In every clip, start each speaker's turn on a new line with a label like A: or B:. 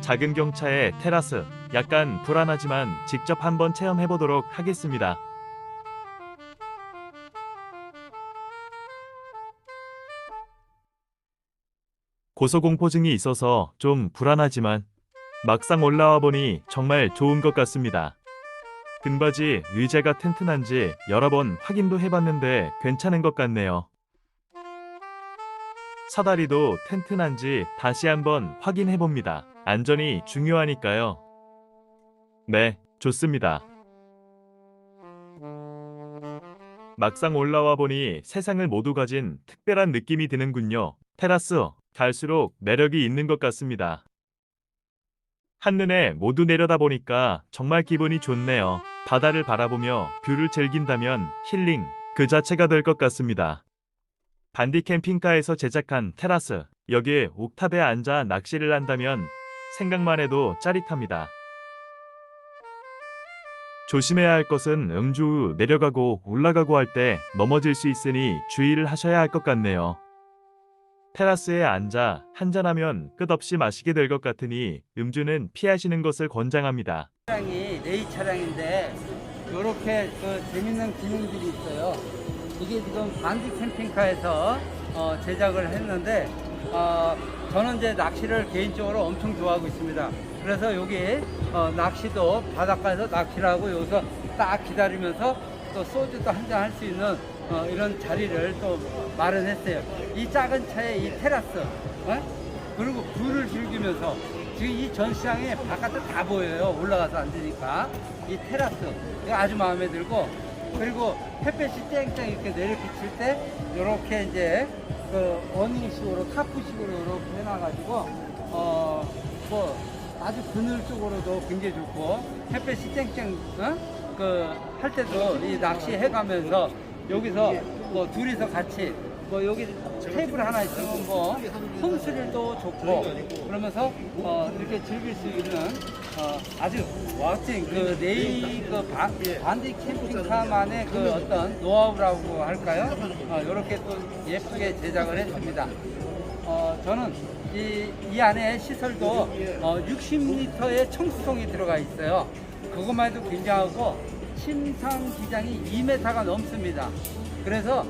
A: 작은 경차의 테라스. 약간 불안하지만 직접 한번 체험해 보도록 하겠습니다. 고소공포증이 있어서 좀 불안하지만 막상 올라와 보니 정말 좋은 것 같습니다. 등받이 의자가 튼튼한지 여러 번 확인도 해봤는데 괜찮은 것 같네요. 사다리도 튼튼한지 다시 한번 확인해 봅니다. 안전이 중요하니까요. 네, 좋습니다. 막상 올라와 보니 세상을 모두 가진 특별한 느낌이 드는군요. 테라스, 갈수록 매력이 있는 것 같습니다. 한눈에 모두 내려다 보니까 정말 기분이 좋네요. 바다를 바라보며 뷰를 즐긴다면 힐링 그 자체가 될 것 같습니다. 반디 캠핑카에서 제작한 테라스. 여기에 옥탑에 앉아 낚시를 한다면 생각만 해도 짜릿합니다. 조심해야 할 것은 음주 후 내려가고 올라가고 할 때 넘어질 수 있으니 주의를 하셔야 할 것 같네요. 테라스에 앉아 한잔하면 끝없이 마시게 될 것 같으니 음주는 피하시는 것을 권장합니다.
B: 차량이 레이 차량인데 이렇게 그 재밌는 기능들이 있어요. 이게 지금 반디 캠핑카에서 어, 제작을 했는데 어, 저는 이제 낚시를 개인적으로 엄청 좋아하고 있습니다. 그래서 여기 어, 낚시도 바닷가에서 낚시를 하고 여기서 딱 기다리면서 또 소주도 한잔 할 수 있는 어, 이런 자리를 또 마련했어요. 이 작은 차에 이 테라스 어? 그리고 뷰를 즐기면서 지금 이 전시장에 바깥에 다 보여요. 올라가서 앉으니까 이 테라스 아주 마음에 들고 그리고 햇볕이 쨍쨍 이렇게 내려비칠 때 이렇게 이제 그 어닝식으로 타프식으로 이렇게 해놔가지고 어 뭐 아주 그늘 쪽으로도 굉장히 좋고 햇볕이 쨍쨍 어? 그할 때도 이 낚시 해가면서 여기서 뭐 둘이서 같이 뭐 여기 테이블 하나 있으면 뭐 홈스릴도 좋고 그러면서 어 이렇게 즐길 수 있는 어 아주 멋진 그 네이 그 반, 반디 캠핑카만의 그 어떤 노하우라고 할까요? 어 이렇게 또 예쁘게 제작을 했습니다. 어, 저는 이, 이 안에 시설도 어, 60리터의 청수통이 들어가 있어요. 그것만 해도 굉장하고 침상 기장이 2m가 넘습니다. 그래서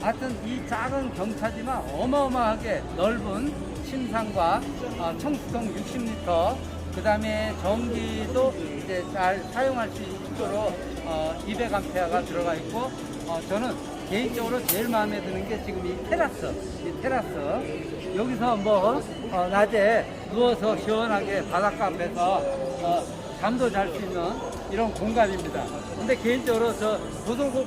B: 하여튼 이 작은 경차지만 어마어마하게 넓은 침상과 어, 청수통 60리터 그 다음에 전기도 이제 잘 사용할 수 있도록 어, 200A가 들어가 있고 어, 저는 개인적으로 제일 마음에 드는 게 지금 이 테라스, 이 테라스. 여기서 뭐 어, 낮에 누워서 시원하게 바닷가 앞에서 어, 잠도 잘 수 있는 이런 공간입니다. 근데 개인적으로 저 고소공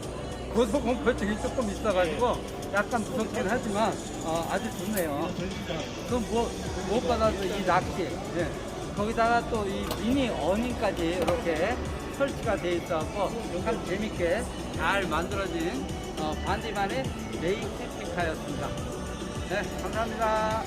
B: 고소공포증이 조금 있어가지고 약간 무섭긴 하지만 어, 아주 좋네요. 그 뭐, 무엇보다도 이 낚시, 예. 거기다가 또 이 미니 어닝까지 이렇게 설치가 돼 있어갖고 참 재밌게 잘 만들어진 어, 반디만의 레이 캠핑카였습니다. 네, 감사합니다.